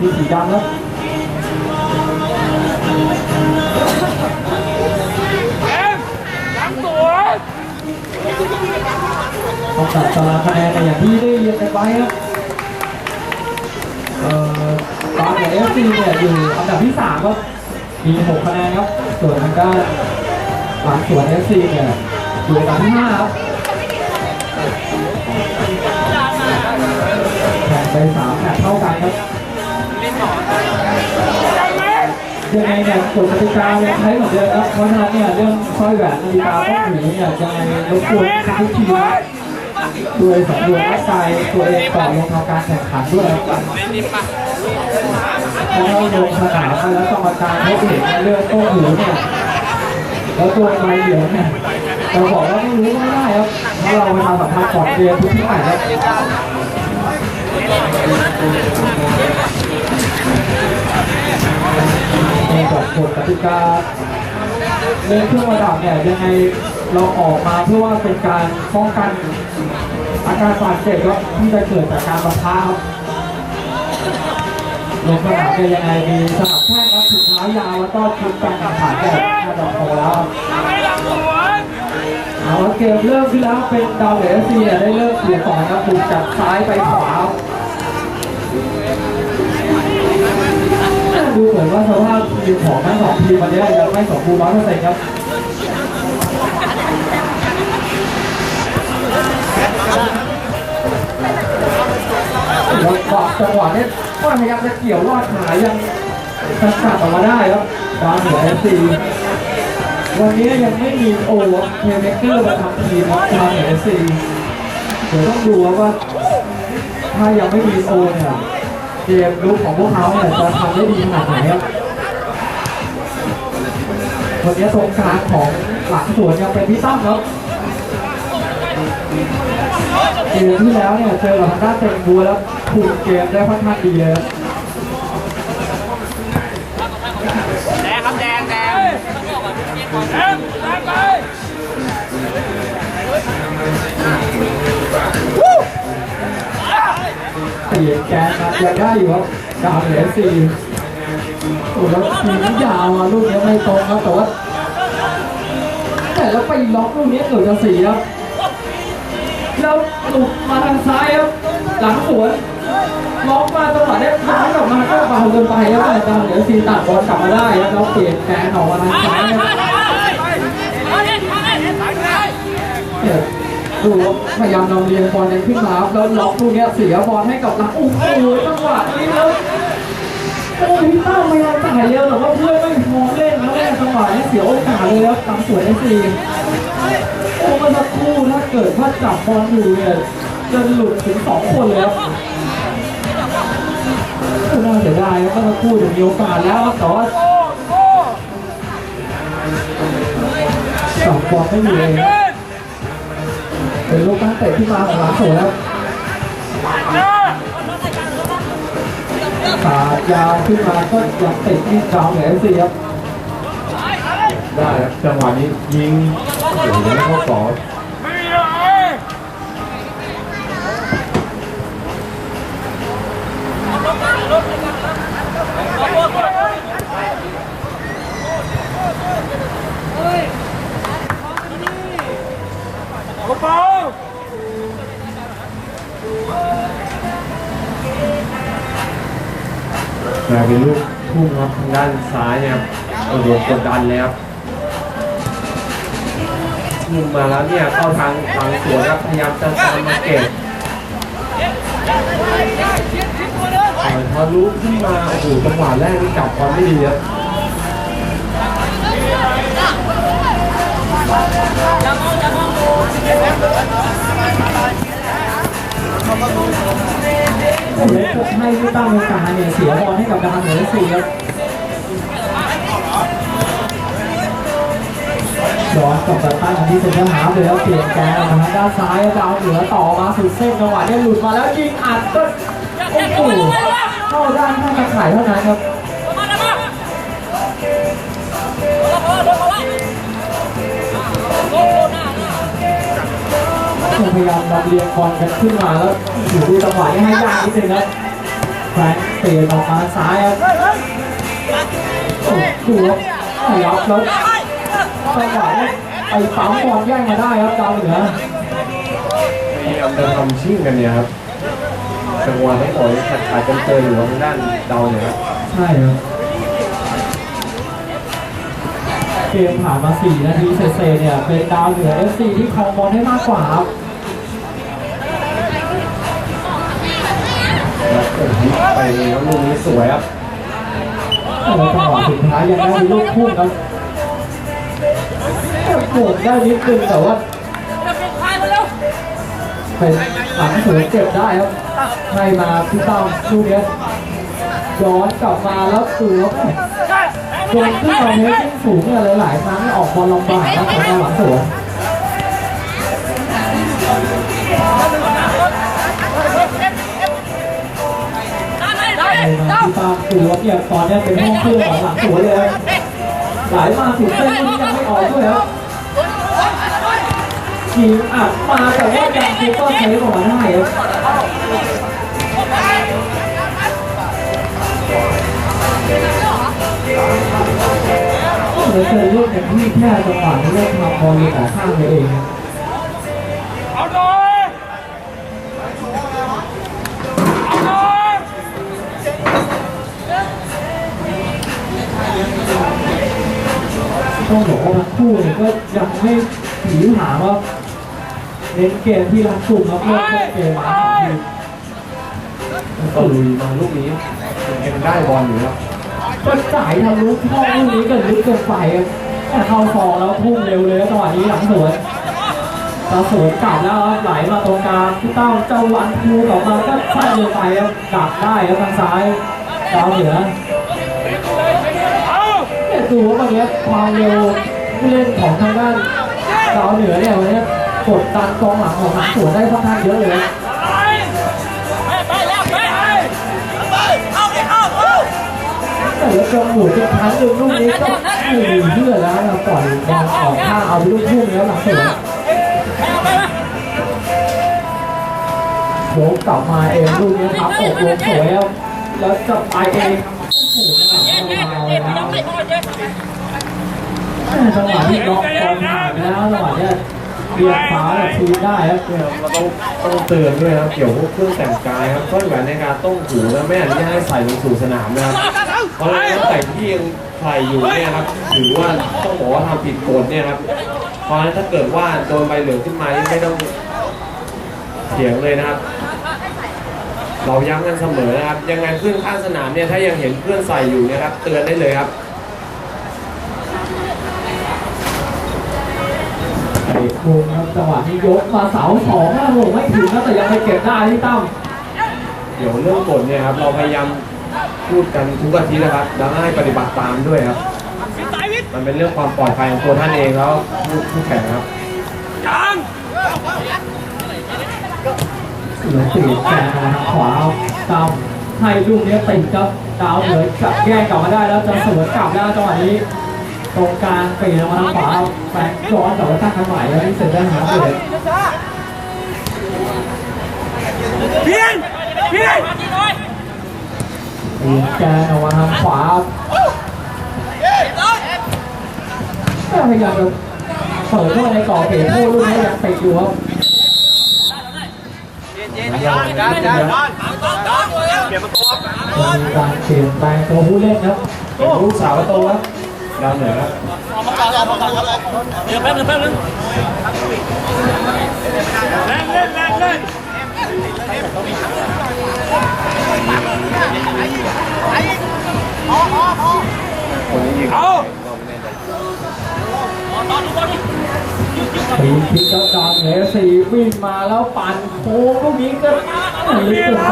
ที่สีดำครับเอ็มหลังสวนต้องตัดตารางคะแนนในอย่างที่ได้เรียนกันไว้ครับเอ่อตอนเนี่ยเอฟซีเนี่ยอยู่อันดับที่สามครับมีหกคะแนนครับ ส่วนทางด้านหลังสวนเอฟซีเนี่ยอยู่อันดับที่ห้าครับแข่งไปสาม ยังไงเนี่ยกฎกติกายังใช้เหมือนเดิมครับเพราะฉะนั้นเนี่ยเรื่องสร้อยแหวนนาฬิกาต้องถือเนี่ยยังไงรบกวนทุกทีนะช่วยสำรวจร่างกายตัวเองก่อนลงทำการแข่งขันด้วยครับเพราะเราลงสนามมาแล้วกรรมการเขาเห็นเรื่องโต้หูเนี่ยแล้วตัวใบเหลืองเนี่ยเราบอกว่าไม่รู้ไม่ได้ครับเพราเราไปทำสัมภาษณ์ก่อนเกมทุกที่ใหม่ครับ ในกฎกฎกติกาเรื่องเครื่องประดับเนี่ยยังไงเราออกมาเพื่อว่าเป็นการป้องกันอาการบาดเจ็บครับที่จะเกิดจากการประทะครับลงสนามเนี่ยยังไงมีสนับแข้งครับถุงเท้ายาวแล้วก็ชุดการแข่งขันเนี่ยน่าจะพอแล้วครับยังไม่หลังสวนเอาละเกมเริ่มขึ้นแล้วเป็นดาวเหนือซีเนี่ยได้เริ่มเปลี่ยนก่อนครับถูกจากซ้ายไปขวา เหมือนว่าสภาพทีมของทั้งสองทีมวันนี้ยังไม่สมบูรณ์ร้อยเปอร์เซ็นต์ครับแล้วก็จังหวะนี้ก็พยายามจะเกี่ยวลอดขายังสกัดออกมาได้ครับดาวเหนือเอฟซีวันนี้ยังไม่มีโอเทเมเกอร์มาทำทีมครับดาวเหนือเอฟซีเดี๋ยวต้องดูว่าถ้ายังไม่มีโอเนี่ย เกมลุกของพวกเขาเนี่ยจะทำได้ดีขนาดไหนครับวันนี้ตรงกลางของหลังสวนยังเป็นพี่ตั้มครับเกมที่แล้วเนี่ยเจอกับทางด้านเต็งบัวแล้วผูกเกมได้ค่อนข้างดีเลยครับียนแกนมายังได้อยู่ครับดาวเหลือสี่โอ้แล้วทีมยาวอะลูกนี้ไม่ตรงครับแต่ว่าแต่แล้วไปล็อกลูกนี้เกือบจะสี่ครับแล้วหลุดมาทางซ้ายครับหลังสวนล็อกมาจังหวะเนี้ยย้ายกลับมาก็เบาเกินไปครับแต่ดาวเหลือสี่ตัดบอลกลับมาได้ครับแล้วเปลี่ยนแกนออกมาทางซ้ายครับเนี่ย ดูพยายามนำเรียงบอลยังขึ้นมารับแล้วล็อกลูกเนี้ยเสียบอลให้กับหลังโอ้โหจังหวะนี้แล้วโอ้พี่ตั้มพยายามจ่ายเร็วแต่ว่าเพื่อนไม่มองเล่นแล้วเนี่จังหวะนี้เสียโอกาสเลยครับตามสวยไอซีโอ้มื่อสักครู่ถ้าเกิดว่าจับบอลอยู่เนี่ยจะหลุดถึงสองคนเลยครับน่าเสียดายครับเมื่อสักครู่ถึงมีโอกาสแล้วแต่ว่าต้อ้จับบอลไม่อยู่เลย ครับขึ้นเป็นลูกตั้งเตะที่มาของหลังสวยครับเออขายาวขึ้นมาก็ยังติดที่ดาวเหนือซีครับได้ครับจังหวะนี้ยิงโอ้โหนี่เขากรอ แต่เป็นลูกทุ่งครับทางด้านซ้ายเนี่ยครับโอ้โหกดดันเลยครับมุมมาแล้วเนี่ยเข้าทางทางสวนครับพยายามจะตามมาเก็บแต่พอลุกขึ้นมาโอ้โหจังหวะแรกนี่จับความไม่ดีครับ โอ้โหให้ที่ตั้งโอกาสเนี่ยเสียบอลให้กับดาวเหนือซีครับย้อนกลับมาตั้งที่เซ็นเตอร์ฮาล์ฟเลยแล้วเปลี่ยนแกนมาทางด้านซ้ายดาวเหนือต่อมาสุดเส้นจังหวะนี้หลุดมาแล้วยิงอัดก็โอ้โหเข้าด้านข้างตะข่ายเท่านั้นครับ พยายามนำเรียงบอลกันขึ้นมาแล้วอยู่ดูจังหวะนี้ให้ยากนิดนึงครับพฟรงค์เปลี่ยนออกมาซ้ายครับโอ้โหขยับแล้วจังหวะนี้ไปปั๊มบอลแย่งมาได้ครับดาวเหนือพยายามจะทำชิ่งกันเนี่ยครับจังหวะไม่ปล่อยขัดขาดกันเจออยู่ทางด้านเดาเนี่ยครับใช่ครับเกมผ่านมา 4 นาทีเศษๆเนี่ย เป็นดาวเหนือ FC ที่ครองบอลให้มากกว่าครับ ไปเลยครับลูกนี้สวยครับแต่ในจังหวะสุดท้ายยังได้มีลูกพุ่งครับโกงได้นิดนึงแต่ว่าเป็นหลังสวนเก็บได้ครับให้มาพี่ต้อมลูกเนี้ยย้อนกลับมาแล้วตัวโดนขึ้นมาเมตรสูงเนี่ยหลายๆครั้งออกบอลลำบากนะของหลังสวน ไอ้มาที่ตามตัวเนี่ยตอนนี้เป็นห้องเครื่องของหลังสวนเลยครับไหลมาถึงเส้นนี้ยังไม่ออกด้วยครับยิงอัดมาแต่ว่ายังคูเปอร์เซฟออกมาได้ครับเหลือเกินลูกอย่างที่แค่จังหวะที่เล่นทำบอลอยู่แต่ข้างไปเองครับเอา ต้องบอกว่าทั้งคู่เนี่ยก็ยังไม่ผีหาว่าเน้นเกมที่รัดกลุ่มครับเริ่มต้นเกมมาทีก็ลุยมาลูกนี้ยังได้บอลอยู่ครับก็จ่ายทะลุเข้าลูกนี้ก็ลึกเกินไปครับแต่เข้าฟองแล้วพุ่งเร็วเลยครับจังหวะนี้หลังสวนตาสวนกลับแล้วครับไหลมาตรงกลางพี่เต้าเจ้าวันทูกลับมาก็สั้นเลยไปครับดักได้ครับทางซ้ายดาวเหนือเอาเนี่ย ดูว่าวันนี้ความเร็วผู้เล่นของทางด้านดาวเหนือเนี่ยวันนี้กดดันกองหลังของหลังสวนได้ค่อนข้างเยอะเลยไปไปแล้วไปเอาดิเอาเอาแต่ล้วกระหมุนอีกครั้งหนึ่งลูกนี้ก็หนีเพื่อแล้วนะปล่อยบอลออกข้างเอาลูกพุ่งแล้วหลังสวนโค้งกลับมาเองลูกนี้ครับอกลงสวยแล้วแล้วจะไปเอง เอาเลยนจังหวะที่ล็อกบอลผ่านไปแล้วจังหวะเนี้ยเบียดฝาแบบทีได้ครับเนี่ยครับเราต้องต้องเตือนด้วยนะครับ เกี่ยวกับพวกเครื่องแต่งกายครับก็แหวนในการต้องหูและไม่อนุญาตให้ใส่ลงสู่สนามนะครับเพราะนั้นแต่ที่ยังใส่อยู่เนี่ยครับถือว่าต้องบอกว่าทำผิดกฎเนี่ยครับเพราะฉะนั้นถ้าเกิดว่าโดนใบเหลืองขึ้นมาไม่ต้องเถียงเลยนะครับ เราย้ำกันเสมอนะครับ ยังไงเพื่อนข้างสนามเนี่ยถ้ายังเห็นเพื่อนใส่อยู่เนะครับ เตือนได้เลยครับเตะมุมครับจังหวะนี้ยกมาเสาสองนะโหไม่ถึงนะแต่ยังไปเก็บได้ที่ตั้มเดี๋ยวเรื่องกฎเนี่ยครับเราพยายามพูดกันทุกอาทิตย์นะครับ แล้วให้ปฏิบัติตามด้วยครับวิทย์ตายวิทย์มันเป็นเรื่องความปลอดภัยของตัวท่านเองแล้วผู้ผู้แข่งครับยัง เหลือสี่แกนมาทางขวาตามให้ลูกนี้ติดครับดาวเหนือจับแย่งกลับมาได้แล้วจะเสวนกลับแล้วจังหวะนี้ ตรงกลางเปลี่ยนมาทางขวาแฟนย้อนกลับมาตั้งกันใหม่แล้วนี่เสร็จได้หาเลยเพียนเพียนเปียนแกนออกมาทางขวาก็พยายามจะเปิดเข้าในกรอบเขตโทษลูกนี้ยังติดอยู่ครับ การเปลี่ยนแปลงตัวผู้เล่นครับเป็นลูกสาวประตูครับดาวเหนือครับเดี๋ยวแป๊บนึงแป๊บนึงแรงเล่นแรงเล่นคนนี้ยิงเอา ปีพิกดาวเหนือสี่วิ่งมาแล้วปั่นโค้งลูกนี้ก็ลึกเกินไป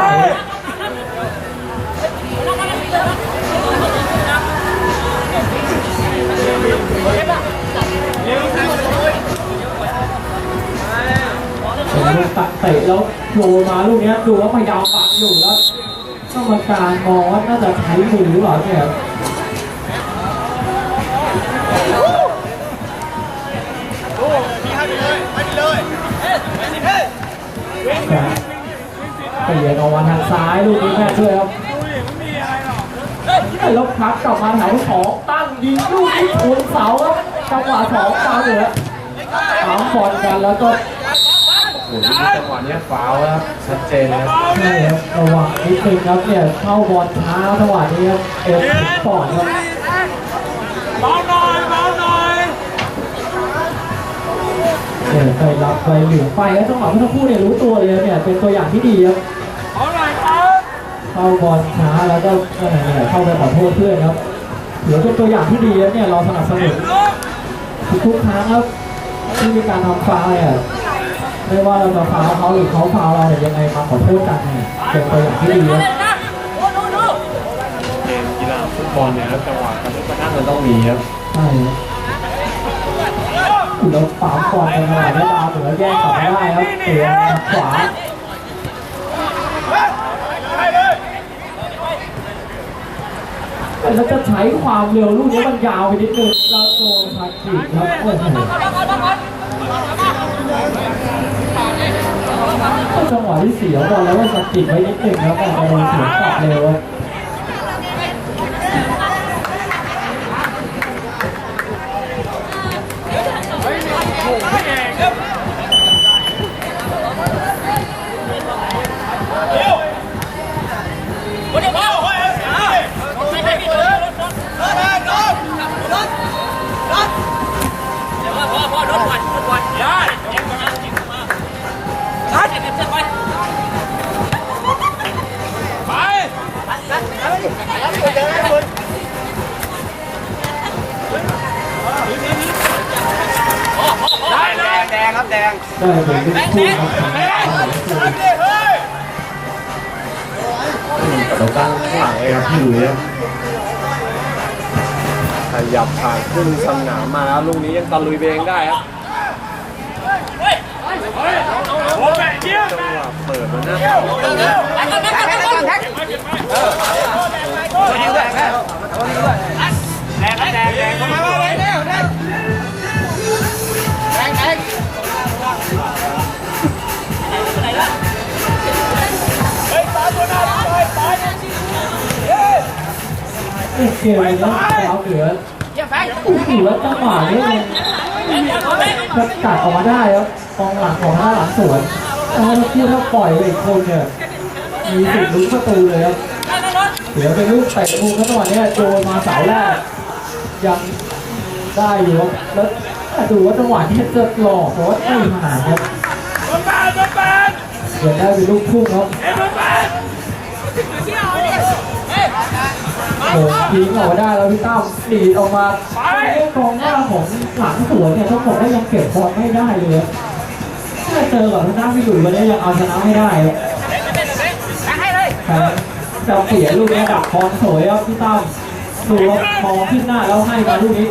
เป็นลูกตัดเตะแล้วโยนมาลูกเนี้ยดูว่าพยายามปังอยู่แล้วกรรมการมองว่าน่าจะใช้มือหรือเปล่าเนี่ย เปลี่ยนออกมาทางซ้ายลูกนี้แม่ช่วยครับแล้วพักกลับมาแถวสองตั้งยิงลูกนี้ชนเสาครับจังหวะสองตามเหลือสามบอลกันแล้วก็โอ้โหจังหวะเนี้ยฟาวล์ครับชัดเจนนะครับใช่ครับระวังนิดนึงครับเนี่ยเข้าบอลช้าจังหวะนี้ครับเอฟปอดครับ เนี่ยไปรับไปหลิวไปแล้วจังหวะเมื่อสักครู่เนี่ยรู้ตัวเลยครับเนี่ยเป็นตัวอย่างที่ดีครับเบาหน่อยครับเข้าบอลช้าแล้วก็เอ่อเข้าไปขอโทษเพื่อนครับถือว่าเป็นตัวอย่างที่ดีครับเนี่ยเราสนับสนุนทุกๆครั้งครับที่มีการทำฟาวล์เนี่ยไม่ว่าเราจะฟาวล์เขาหรือเขาฟาวล์เราเนี่ยยังไงมาขอโทษกันเนี่ยเป็นตัวอย่างที่ดีครับเกมกีฬาฟุตบอลเนี่ยครับจังหวะการเล่นประทัดมันต้องมีครับใช่ ครับเราปามก่อนในขณะที่ดาวเหนือแยกกลับมาได้ครับเสียขวาแล้วจะใช้ความเร็วลูกนี้มันยาวไปนิดนึงเราโดนทักจิกครับโอ้โหจังหวะที่เสียบอลแล้วว่าสกิดไว้นิดนึงแล้วก็โดนเสียกลับเร็ว ครับแดงได้เป็นลูกคู่ครับเราตั้งขางหลังเลยครับพี่หลุยครับขยับผ่านขึ้นสนามมาแล้วลูกนี้ยังตะลุยเบงได้ครับโอ้แม่เยี่ยมจังหวะเปิดมันนะแท็กแท็กเออแดงแดงแดงแดง เคเลยนะดาวเหนือเยี่ยมแฟงโอ้โหแล้วจังหวะนี้มันจะกัดออกมาได้ครับกองหลังของหน้าหลังสวนถ้าที่ถ้าปล่อยไปอีกคนเนี่ยมีสิทธิ์ลุ้นประตูเลยครับเสียเป็นลูกเตะมุมแล้วจังหวะนี้โจนมาเสาแรกยังได้อยู่ครับแล้วดูว่าจังหวะที่จะหลอกเพราะว่าไม่ผ่านครับมาแปดมาแปดเดี๋ยวได้เป็นลูกพุ่งครับ เอ็มมาแปดโอ้ทิ้งออกมาได้แล้วพี่ตั้มดีดออกมาไอ้กองหน้าของหลังสวนเนี่ยต้องบอกว่ายังเก็บบอลไม่ได้เลยถ้าเจอกับทางด้านพี่หลุยวันนี้ยังเอาชนะไม่ได้ครับให้เลยแต่จะเสียลูกนี้ดักคอนสวยครับพี่ตั้มดูว่าพอขึ้นหน้าแล้วให้มาลูกนี้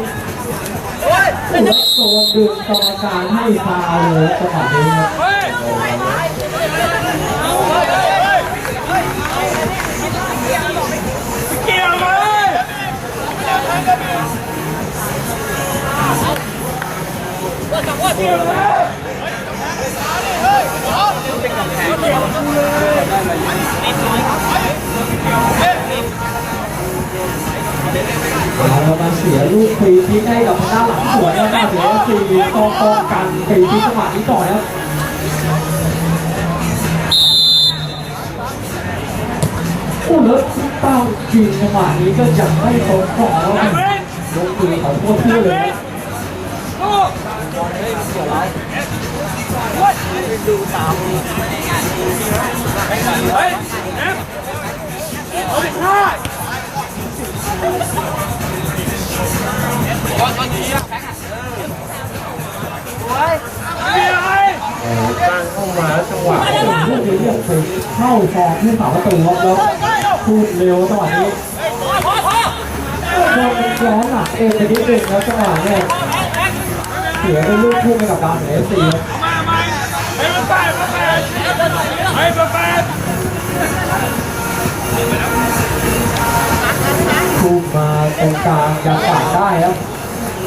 โอ้โหโซนดึงกรรมการให้ฟาเลยจังหวะนี้ เอามาเสียลูกฟรีคิกให้กับด้านหลังสวนแล้วมาเสียฟรีกองกองกันฟรีคิกจังหวะนี้ก่อนครับโอ้แล้วเป้ายิงจังหวะนี้ก็ยังไม่ตรงของล้วนะยกมือขอโทษพี่เลยนะเฮ้ยเอ็มเอาไปฆ่าบอลบอลดีอะแฟงอะสวยเกี่ยวเลยโอ้โห ตั้งเข้ามาแล้วจังหวะโอ้โหลูกนี้เนี่ยไปเข้าฟองที่เสาประตูครับแล้วพูดเร็วจังหวะนี้โดนย้อนหลังเองไปนิดนึงแล้วจังหวะเนี่ย เหลือปลูกคู่ให้กับดาวเหนืสี่มาไหมไอ้ประแปดประแปดไอ้ประแปดคูมาตรงกลางยังปาได้ครับ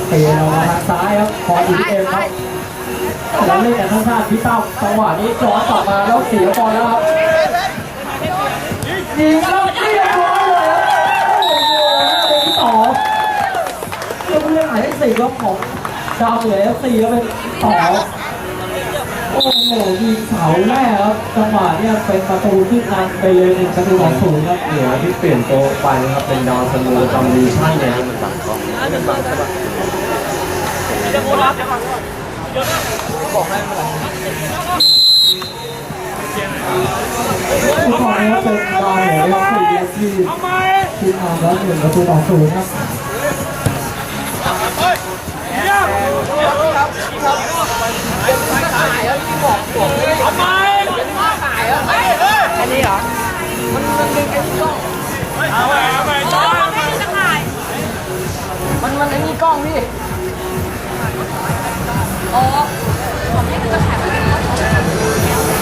เตะเราทางซ้ายครับขออีกเอ็มครับแล้วเล่นแต่ท่าท่าพี่เต้มจังหวะนี้จอต่อมาแล้วเสียบอลแล้วครับยิงแล้วเรียบร้อยเลยโอ้โหเป็นที่สองเรื่องอะไรองหมยสี่ก็ผบของ ดาวเหนือเอฟซีก็เป็นต่อโอ้โหยิงเสาแรกครับจังหวะเนี่ยเป็นประตูขึ้นนำไปเลยหนึ่งประตูต่อศูนย์ครับเหนือที่เปลี่ยนตัวไปนะครับเป็นดาวซันโวจอมดิวิชั่นเนี่ยครับทุกคนนะครับเป็นดาวเหนือเอฟซีที่ขึ้นนำแล้วหนึ่งประตูต่อศูนย์ครับ อันนี้เหรอมันมันเป็นกล้องมันมันไอ้นี่กล้องพี่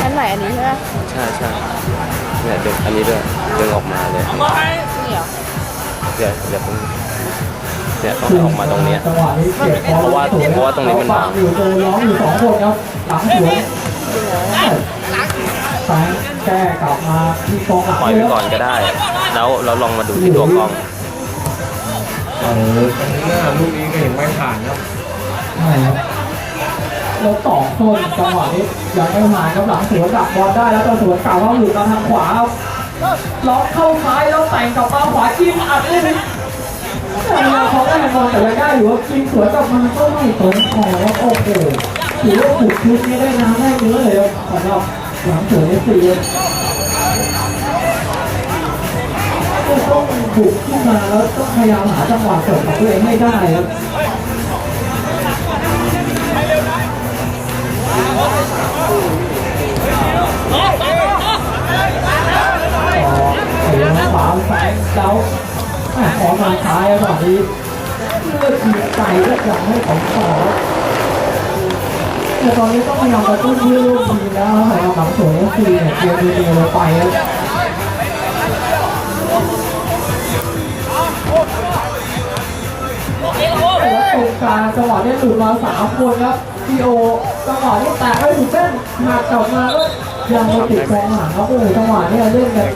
อันไหนอันนี้ใช่ไหมใช่ใช่เนี่ยดึงอันนี้ด้วยดึงออกมาเลยนี่เหรอ เดี๋ยวเดี๋ยวเพิ่ง เนี่ยต้องให้ออกมาตรงเนี้ยจังหวะนี้เก็บเพราะว่าเพราะว่าตรงนี้มันบังอยู่เจอร้องอยู่สองคนครับหลังสวนซ้ายแก้กลับมาที่กองหลังปล่อยไปก่อนก็ได้ แล้วเราลองมาดูที่ตัวกล้องเออหน้าลูกนี้ก็ยังไม่ผ่านครับใช่ครับแล้วต่อโซนจังหวะนี้ยังไม่มาครับหลังสวนดับบอลได้แล้วตัวสวนเก่าเขาอยู่ตามทางขวาครับล็อกเข้าซ้ายแล้วแต่งกลับมาขวาจิ้มอัดเลย แต่เราเขาได้บอลแต่ยังได้อยู่ว่าจิ้มสวนกลับมาก็ไม่ตรงคอครับโอ้โหถือว่าถูกชุดนี้ได้น้ำได้เนื้อเลยครับสำหรับหลังสวนเอฟซีต้องบุกขึ้นมาแล้วต้องพยายามหาจังหวะเสิร์ฟของตัวเองให้ได้ครับเสียงขวาแสงเจ้า ขอมาซ้ายก่อนนี้เลือดฉีดใจก็อยากให้ของต่อแต่ตอนนี้ต้องพยายามกระตุ้นเพื่อลูกทีมแล้วหรับหลังสวนเอฟซีเนี่ยเกมเดียวไปแล้วแล้วตรงกลางจังหวะนี้หลุดมาสามคนครับพีโอจังหวะนี้แตะไม่ถูกเส้นหักกลับมาก็ยังมาติดกองหลังครับโอ้โหจังหวะนี้เล่นกัน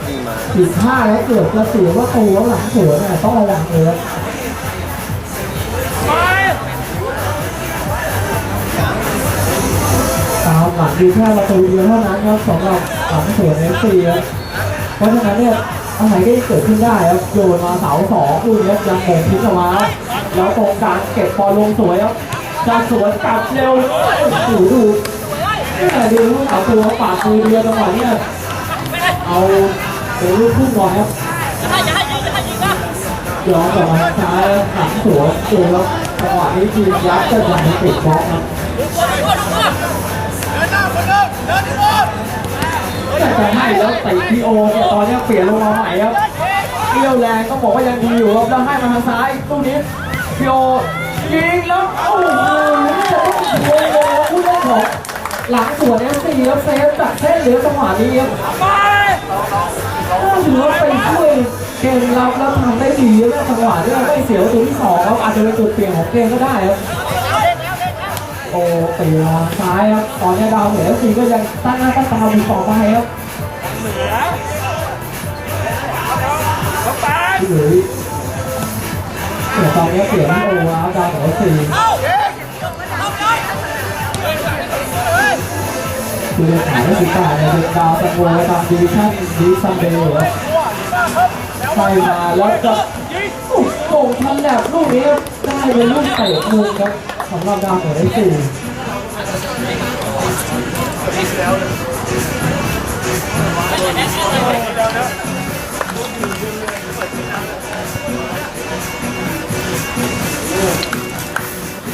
ผิดพลาดแล้วเกิดจะเสียว่าตัวหลังสวนเนี่ยต้องระวังเลยครับตามหลังดีแค่ประตูเดียวเท่านั้นครับสำหรับหลังสวนเอฟซีครับเพราะฉะนั้นเนี่ยอะไรก็เกิดขึ้นได้ครับโยนมาเสาสองคู่นี้ยังคงพลิกออกมาแล้วตรงกลางเก็บบอลลงสวยครับจะสวนกลับเร็วโอ้โหดูดูลูกสาวตัวปาดมือเดียวจังหวะเนี้ยเอา เป็นลูกพุ่งบอลครับย้อนกลับมาซ้ายหลังสวนเจอแล้วจังหวะนี้ทีมยัดจะไหลติดบล็อกครับแต่จะให้แล้วติพีโอเนี่ยตอนนี้เปลี่ยนลงมาใหม่ครับเกี่ยวแรงต้องบอกว่ายังดีอยู่ครับแล้วให้มาทางซ้ายตู้นี้พีโอยิงแล้วโอ้โหโอ้โหผู้เล่นของหลังสวนเอฟซีครับเซฟจากเส้นเหลือจังหวะนี้ครับ เกมรับแล้วทำได้ดีแล้วจังหวะที่เราไม่เสียประตูที่สองครับอาจจะเป็นจุดเปลี่ยนของเกมก็ได้ครับโอ้ตีมาซ้ายครับตอนนี้ดาวเหนือซีก็ยังตั้งหน้าตั้งตาอยู่ต่อไปครับพี่หลุยแต่ตอนนี้เปลี่ยนที่โอวาดาวเหนือซีคือจะขายได้สิบแปดเนี่ยเป็นดาวซันโวตามดิวิชั่นดิซันเดย์ครับ ไปมาแล้วก็โก่งทันแบบลูกนี้ได้เป็นลูกเตะมุมครับสำหรับดาวเหนือได้สี่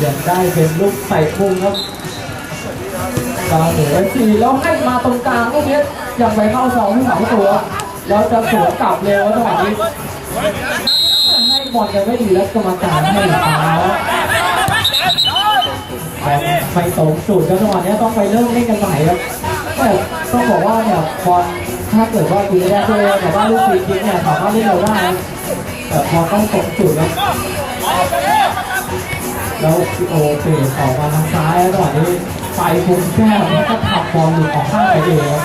ยังได้เป็นลูกเตะมุมครับดาวเหนือได้สี่แล้วให้มาตรงกลางลูกนี้ยังไปเข้าสองที่สองตัว แล้วจะสวนกลับเร็วจังหวะนี้ให้บอลกันไม่ดีแล้วกรรมการให้ฟาวไปตรงจุดแล้วจังหวะนี้ต้องไปเริ่มเล่นกันใหม่ครับแต่ต้องบอกว่าเนี่ยบอลถ้าเกิดว่าคุณได้ด้วยแต่ว่าลูกฟรีคิกเนี่ยสามารถเล่นเราได้แต่พอต้องตรงจุดแล้วแล้วโอเปลี่ออกมาทางซ้ายแล้วจังหวะนี้ไปคุมแก้วแล้วก็ขับบอลหลุดออกข้างไปเองครับ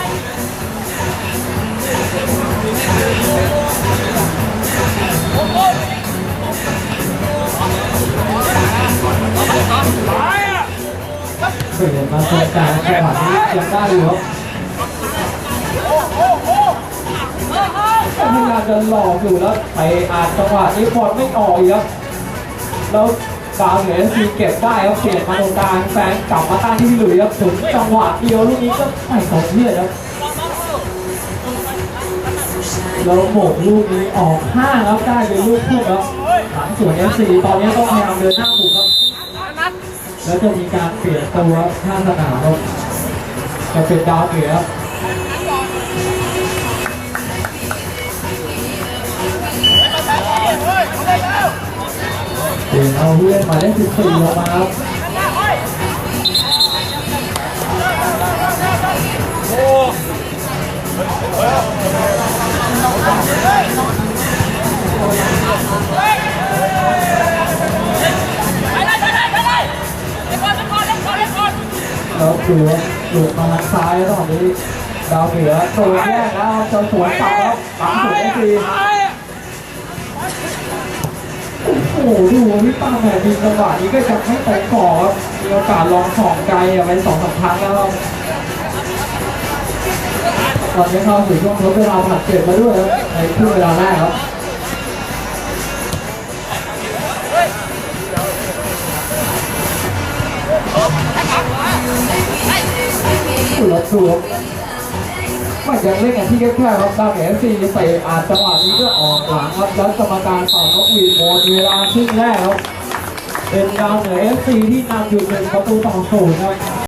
โอกาสจังหวะนี้ยังได้อยู่ครับพยายามจะหลอกอยู่แล้วไปอานจังหวะนี้บอลไม่ออกอีกครับแล้วดาวเหนือซีเก็บได้ครับเปลี่ยนมาตรงกลางแฟนกลับมาตั้งที่พี่หลุยครับถึงจังหวะเดียวลูกนี้ก็ไม่ตกเลือดครับแล้วโหมกลูกนี้ออกห้างครับได้เป็นลูกพุ่งครับหลังส่วนเอฟซีตอนนี้ต้องพยายามเดินหน้าบุกครับ แล้วจะมีการเปลี่ยนตัวข้างสนามรบจะเป็นดาวเหนือเปลี่ยนเอาเพื่อนมายเลข14ลงมาครับ แล้วดูว่าหลุดมาทางซ้ายแล้วตอนนี้ดาวเหนือตัวแยกแล้วจะสวนกลับแล้วหลังสุดได้ทีโอ้โหดูพี่ป้าแหมมีจังหวะนี้ก็จะให้ไปก่อครับมีโอกาสลองสองไกลอะไปสองสามครั้งแล้วตอนนี้เข้าสู่ช่วงทดเวลาผัดเจ็บมาด้วยครับในครึ่งเวลาแรกครับสุดแสวดูครับมันยังเล่นกันที่แคบๆครับดาวเหนือซีเตะอาจจังหวะนี้ก็ออกหลังครับแล้วกรรมการเป่านกหวีดหมดเวลาครึ่งแรกครับเป็นดาวเหนือเอฟซีที่นำอยู่หนึ่งประตูต่อศูนย์ครับ